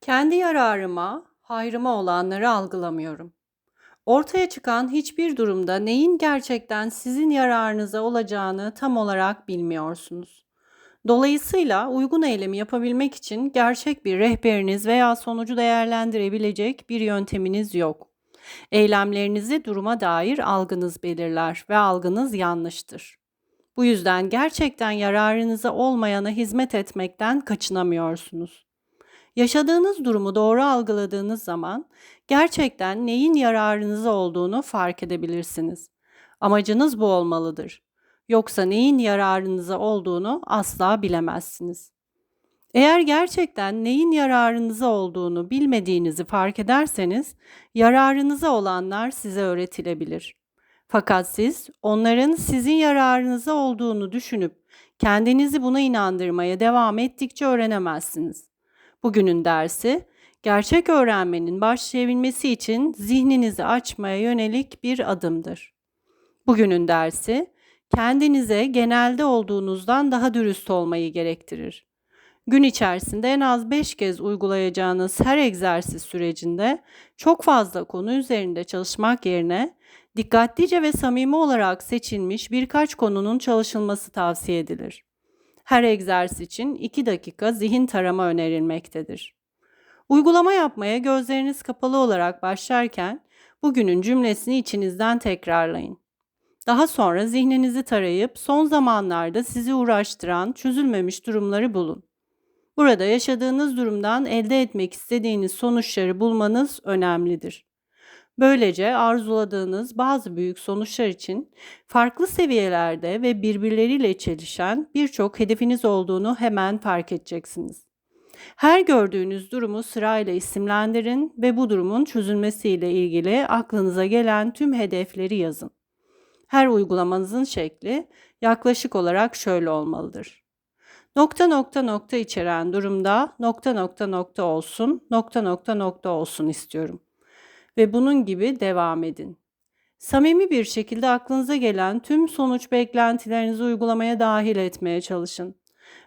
Kendi yararıma, hayrıma olanları algılamıyorum. Ortaya çıkan hiçbir durumda neyin gerçekten sizin yararınıza olacağını tam olarak bilmiyorsunuz. Dolayısıyla uygun eylemi yapabilmek için gerçek bir rehberiniz veya sonucu değerlendirebilecek bir yönteminiz yok. Eylemlerinizi duruma dair algınız belirler ve algınız yanlıştır. Bu yüzden gerçekten yararınıza olmayana hizmet etmekten kaçınamıyorsunuz. Yaşadığınız durumu doğru algıladığınız zaman gerçekten neyin yararınıza olduğunu fark edebilirsiniz. Amacınız bu olmalıdır. Yoksa neyin yararınıza olduğunu asla bilemezsiniz. Eğer gerçekten neyin yararınıza olduğunu bilmediğinizi fark ederseniz, yararınıza olanlar size öğretilebilir. Fakat siz onların sizin yararınıza olduğunu düşünüp kendinizi buna inandırmaya devam ettikçe öğrenemezsiniz. Bugünün dersi, gerçek öğrenmenin başlayabilmesi için zihninizi açmaya yönelik bir adımdır. Bugünün dersi, kendinize genelde olduğunuzdan daha dürüst olmayı gerektirir. Gün içerisinde en az 5 kez uygulayacağınız her egzersiz sürecinde çok fazla konu üzerinde çalışmak yerine dikkatlice ve samimi olarak seçilmiş birkaç konunun çalışılması tavsiye edilir. Her egzersiz için 2 dakika zihin tarama önerilmektedir. Uygulama yapmaya gözleriniz kapalı olarak başlarken bugünün cümlesini içinizden tekrarlayın. Daha sonra zihninizi tarayıp son zamanlarda sizi uğraştıran çözülmemiş durumları bulun. Burada yaşadığınız durumdan elde etmek istediğiniz sonuçları bulmanız önemlidir. Böylece arzuladığınız bazı büyük sonuçlar için farklı seviyelerde ve birbirleriyle çelişen birçok hedefiniz olduğunu hemen fark edeceksiniz. Her gördüğünüz durumu sırayla isimlendirin ve bu durumun çözülmesiyle ilgili aklınıza gelen tüm hedefleri yazın. Her uygulamanızın şekli yaklaşık olarak şöyle olmalıdır. Nokta nokta nokta içeren durumda nokta nokta nokta olsun, nokta nokta nokta olsun istiyorum. Ve bunun gibi devam edin. Samimi bir şekilde aklınıza gelen tüm sonuç beklentilerinizi uygulamaya dahil etmeye çalışın.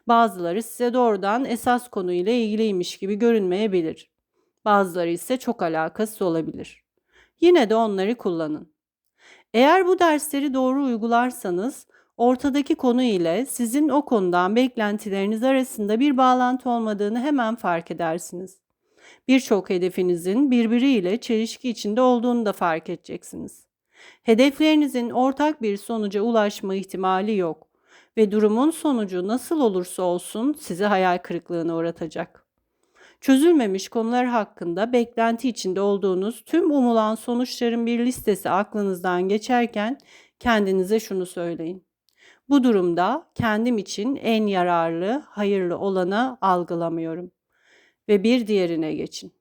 Bazıları size doğrudan esas konuyla ilgiliymiş gibi görünmeyebilir. Bazıları ise çok alakasız olabilir. Yine de onları kullanın. Eğer bu dersleri doğru uygularsanız ortadaki konu ile sizin o konudan beklentileriniz arasında bir bağlantı olmadığını hemen fark edersiniz. Birçok hedefinizin birbiriyle çelişki içinde olduğunu da fark edeceksiniz. Hedeflerinizin ortak bir sonuca ulaşma ihtimali yok ve durumun sonucu nasıl olursa olsun sizi hayal kırıklığına uğratacak. Çözülmemiş konular hakkında beklenti içinde olduğunuz tüm umulan sonuçların bir listesi aklınızdan geçerken kendinize şunu söyleyin. Bu durumda kendim için en yararlı, hayırlı olanı algılamıyorum ve bir diğerine geçin.